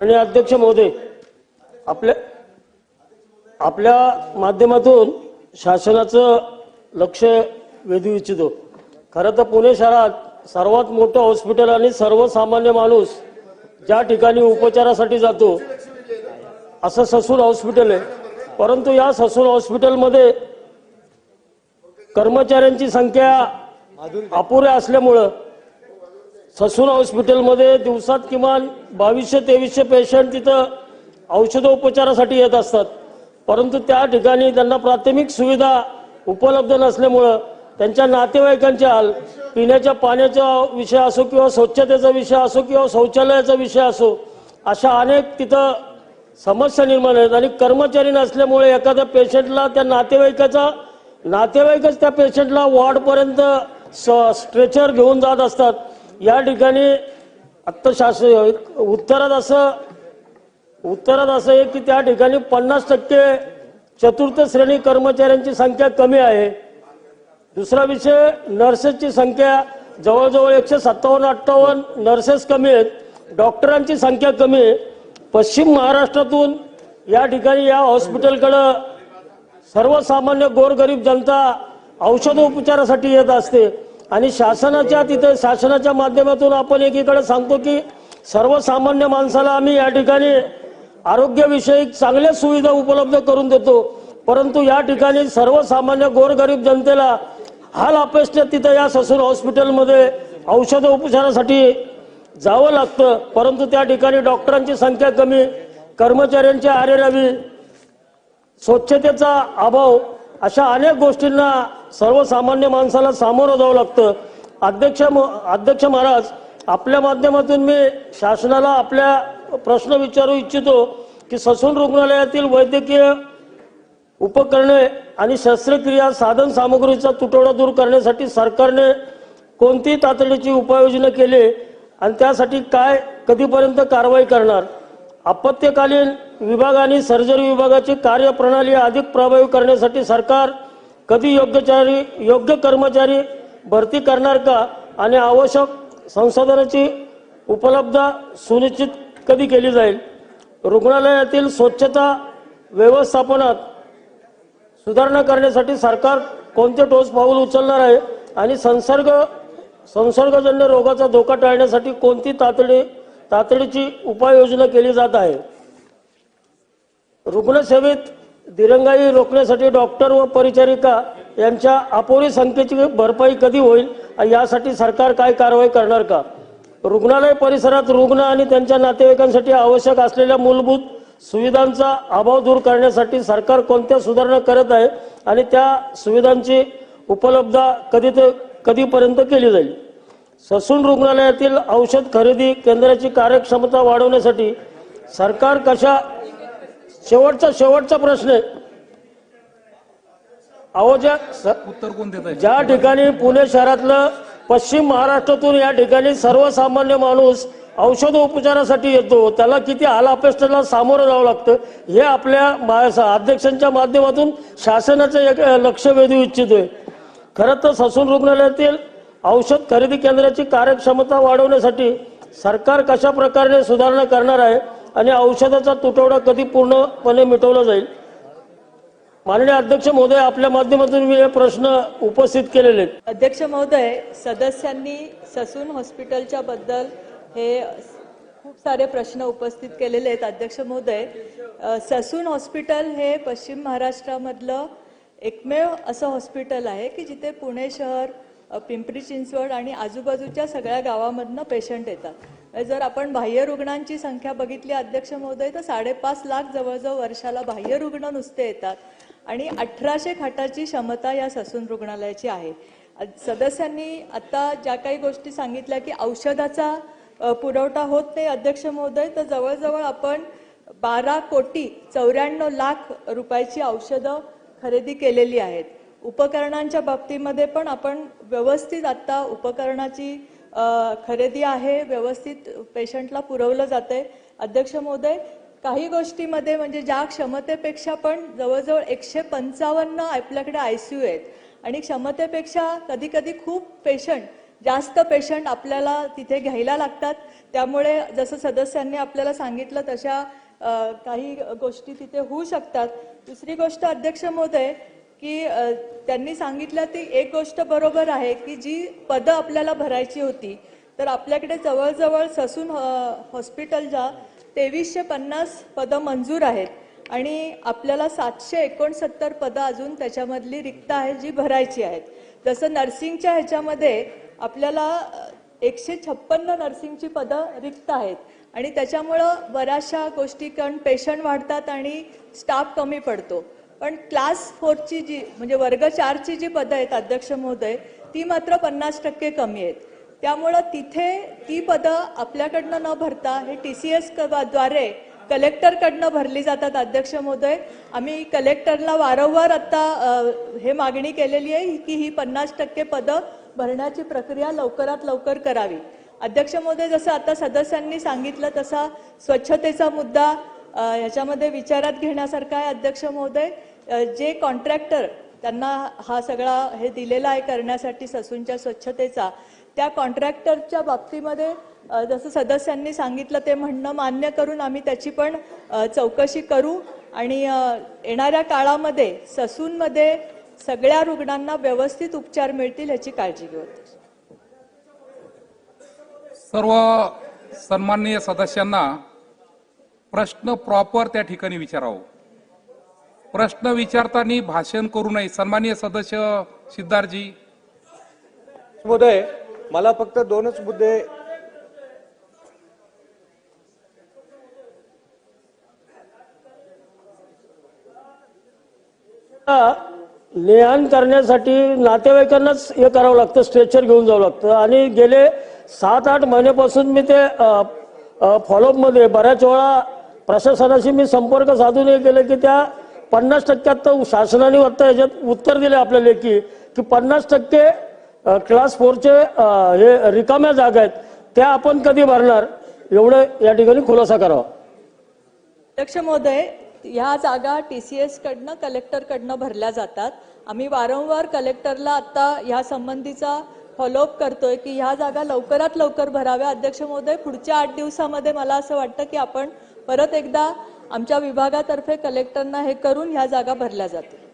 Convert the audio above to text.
आणि अध्यक्ष महोदय आपल्या आपल्या माध्यमातून शासनाचं लक्ष वेधू इच्छितो. खरं तर पुणे शहरात सर्वात मोठं हॉस्पिटल आणि सर्वसामान्य माणूस ज्या ठिकाणी उपचारासाठी जातो असं ससून हॉस्पिटल आहे. परंतु या ससून हॉस्पिटलमध्ये कर्मचाऱ्यांची संख्या अपुऱ्या असल्यामुळं ससून हॉस्पिटलमध्ये दिवसात किमान बावीसशे तेवीसशे पेशंट तिथं औषधोपचारासाठी येत असतात. परंतु त्या ठिकाणी त्यांना प्राथमिक सुविधा उपलब्ध नसल्यामुळं त्यांच्या नातेवाईकांचे हाल पिण्याच्या पाण्याचा विषय असो किंवा स्वच्छतेचा विषय असो किंवा शौचालयाचा विषय असो अशा अनेक तिथं समस्या निर्माण आहेत आणि कर्मचारी नसल्यामुळे एखाद्या पेशंटला त्या नातेवाईकाचा नातेवाईकच त्या पेशंटला वॉर्डपर्यंत स्ट्रेचर घेऊन जात असतात. या ठिकाणी आत्ता शासन उत्तरात असं उत्तरात असं आहे की त्या ठिकाणी पन्नास टक्के चतुर्थ श्रेणी कर्मचाऱ्यांची संख्या कमी आहे. दुसरा विषय नर्सेसची संख्या जवळजवळ एकशे सत्तावन्न अठ्ठावन्न नर्सेस कमी आहेत. डॉक्टरांची संख्या कमी आहे. पश्चिम महाराष्ट्रातून या ठिकाणी या हॉस्पिटलकडं सर्वसामान्य गोरगरीब जनता औषधोपचारासाठी येत असते. आणि शासनाच्या तिथे शासनाच्या माध्यमातून आपण एकीकडे सांगतो की सर्वसामान्य माणसाला आम्ही या ठिकाणी आरोग्यविषयक चांगल्या सुविधा उपलब्ध करून देतो. परंतु या ठिकाणी सर्वसामान्य गोरगरीब जनतेला हाल अपेक्षित तिथं या ससून हॉस्पिटलमध्ये औषध उपचारासाठी जावं लागतं. परंतु त्या ठिकाणी डॉक्टरांची संख्या कमी कर्मचाऱ्यांची आरेरावी स्वच्छतेचा अभाव अशा अनेक गोष्टींना सर्वसामान्य माणसाला सामोरं जावं लागतं. अध्यक्ष म- अध्यक्ष महाराज आपल्या माध्यमातून मी शासनाला आपल्या प्रश्न विचारू इच्छितो की ससून रुग्णालयातील वैद्यकीय उपकरणे आणि शस्त्रक्रिया साधन सामग्रीचा तुटवडा दूर करण्यासाठी सरकारने कोणती तातडीची उपाययोजना केली आणि त्यासाठी काय कधीपर्यंत कारवाई करणार? आपत्कालीन विभाग आणि सर्जरी विभागाची कार्यप्रणाली अधिक प्रभावी करण्यासाठी सरकार कधी योग्यचारी योग्य कर्मचारी भरती करणार का? आणि आवश्यक संसाधनाची उपलब्धता सुनिश्चित कधी केली जाईल? रुग्णालयातील स्वच्छता व्यवस्थापनात सुधारणा करण्यासाठी सरकार कोणते ठोस पाऊल उचलणार आहे? आणि संसर्ग संसर्गजन्य रोगाचा धोका टाळण्यासाठी कोणती तातडी तातडीची उपाययोजना केली जात आहे? रुग्णसेवेत दिरंगाई रोखण्यासाठी डॉक्टर व परिचारिका यांच्या अपुरी संख्येची भरपाई कधी होईल? यासाठी सरकार काय कारवाई करणार का? रुग्णालय परिसरात रुग्ण आणि त्यांच्या नातेवाईकांसाठी आवश्यक असलेल्या मूलभूत सुविधांचा अभाव दूर करण्यासाठी सरकार कोणत्या सुधारणा करत आहे आणि त्या सुविधांची उपलब्धता कधी ते कधीपर्यंत केली जाईल? ससून रुग्णालयातील औषध खरेदी केंद्राची कार्यक्षमता वाढवण्यासाठी सरकार कशा शेवटचा शेवटचा प्रश्न आहे. अहो ज्या उत्तर कोण देत ज्या ठिकाणी पुणे शहरातलं पश्चिम महाराष्ट्रातून या ठिकाणी सर्वसामान्य माणूस औषध उपचारासाठी येतो त्याला किती हालापेष्टाला सामोरं जावं लागतं हे आपल्या मा- अध्यक्षांच्या माध्यमातून शासनाचं एक लक्ष वेधू इच्छितोय. खरं तर ससून रुग्णालयातील औषध खरेदी केंद्राची कार्यक्षमता वाढवण्यासाठी सरकार कशा प्रकारे सुधारणा करणार आहे आणि औषधाचा तुटवडा कधी पूर्णपणे मिटवला जाईल? माननीय अध्यक्ष महोदय आपल्या माध्यमातून मी हे प्रश्न उपस्थित केलेले आहेत. अध्यक्ष महोदय सदस्यांनी ससून हॉस्पिटलच्या बद्दल हे खूप सारे प्रश्न उपस्थित केलेले आहेत. अध्यक्ष महोदय ससून हॉस्पिटल हे पश्चिम महाराष्ट्रामधलं एकमेव असं हॉस्पिटल आहे की जिथे पुणे शहर पिंपरी चिंचवड आणि आजूबाजूच्या सगळ्या गावामधनं पेशंट येतात. जर आपण बाह्य रुग्णांची संख्या बघितली अध्यक्ष महोदय तर साडेपाच लाख जवळजवळ वर्षाला बाह्य रुग्ण नुसते येतात. आणि अठराशे खाटाची क्षमता या ससून रुग्णालयाची आहे. सदस्यांनी आता ज्या काही गोष्टी सांगितल्या की औषधाचा पुरवठा होत नाही अध्यक्ष महोदय तर जवळजवळ आपण बारा कोटी चौऱ्याण्णव लाख रुपयाची औषधं खरेदी केलेली आहेत. उपकरणांच्या बाबतीमध्ये पण आपण व्यवस्थित आत्ता उपकरणाची खरेदी आहे व्यवस्थित पेशंटला पुरवलं जातंय. अध्यक्ष महोदय काही गोष्टीमध्ये म्हणजे ज्या क्षमतेपेक्षा पण जवळजवळ एकशे पंचावन्न आपल्याकडे आय सी यू आहेत. आणि क्षमतेपेक्षा कधी कधी खूप पेशंट जास्त पेशंट आपल्याला तिथे घ्यायला लागतात. त्यामुळे जसं सदस्यांनी आपल्याला सांगितलं तशा काही गोष्टी तिथे होऊ शकतात. दुसरी गोष्ट अध्यक्ष महोदय की त्यांनी सांगितलं ती एक गोष्ट बरोबर आहे की जी पदं आपल्याला भरायची होती तर आपल्याकडे जवळजवळ ससून हॉस्पिटलच्या तेवीसशे पन्नास पदं मंजूर आहेत आणि आपल्याला सातशे एकोणसत्तर पदं अजून त्याच्यामधली रिक्त आहेत जी भरायची आहेत. जसं नर्सिंगच्या ह्याच्यामध्ये आपल्याला एकशे छप्पन्न नर्सिंगची पदं रिक्त आहेत आणि त्याच्यामुळं बऱ्याचशा गोष्टी कारण पेशंट वाढतात आणि स्टाफ कमी पडतो. पण क्लास फोरची जी म्हणजे वर्ग चारची जी पदं आहेत अध्यक्ष महोदय ती मात्र पन्नास टक्के कमी आहेत. त्यामुळं तिथे ती पदं आपल्याकडनं न भरता हे टी सी एसद्वारे कलेक्टरकडनं भरली जातात अध्यक्ष महोदय. आम्ही कलेक्टरला वारंवार आता हे मागणी केलेली आहे की ही पन्नास टक्के पदं भरण्याची प्रक्रिया लवकरात लवकर करावी. अध्यक्ष महोदय जसं आता सदस्यांनी सांगितलं तसा स्वच्छतेचा मुद्दा ह्याच्यामध्ये विचारात घेण्यासारखा आहे अध्यक्ष महोदय. जे कॉन्ट्रॅक्टर त्यांना हा सगळा हे दिलेला आहे करण्यासाठी ससूनच्या स्वच्छतेचा त्या कॉन्ट्रॅक्टरच्या बाबतीमध्ये जसं सदस्यांनी सांगितलं ते म्हणणं मान्य करून आम्ही त्याची पण चौकशी करू. आणि येणाऱ्या काळामध्ये ससूनमध्ये सगळ्या रुग्णांना व्यवस्थित उपचार मिळतील ह्याची काळजी घेऊ सर्व सन्माननीय सदस्यांना प्रश्न प्रॉपर त्या ठिकाणी विचारावं. प्रश्न विचारताना भाषण करू नये. सन्माननीय सदस्य सिद्धार्थजी. महोदय मला फक्त दोनच मुद्दे नेहान करण्यासाठी नातेवाईकांनाच हे करावं लागतं स्ट्रेचर घेऊन जावं लागतं. आणि गेले सात आठ महिन्यापासून मी ते फॉलोअपमध्ये बऱ्याच वेळा प्रशासनाशी मी संपर्क साधून हे केलं की त्या पन्नास टक्क्यात तर शासनाने वाटतं याच्यात उत्तर दिले आपल्या लेखी की पन्नास टक्के क्लास फोरचे हे रिकाम्या जागा आहेत त्या आपण कधी भरणार? एवढं या ठिकाणी खुलासा करावा. अध्यक्ष महोदय ह्या जागा टी सी एस कडनं कलेक्टरकडनं भरल्या जातात. आम्ही वारंवार कलेक्टरला आता ह्या संबंधीचा फॉलोअप करतोय की ह्या जागा लवकरात लवकर भराव्या. अध्यक्ष महोदय पुढच्या आठ दिवसामध्ये मला असं वाटतं की आपण परत एकदा आमच्या विभागातर्फे कलेक्टरना हे करून ह्या जागा भरल्या जातील.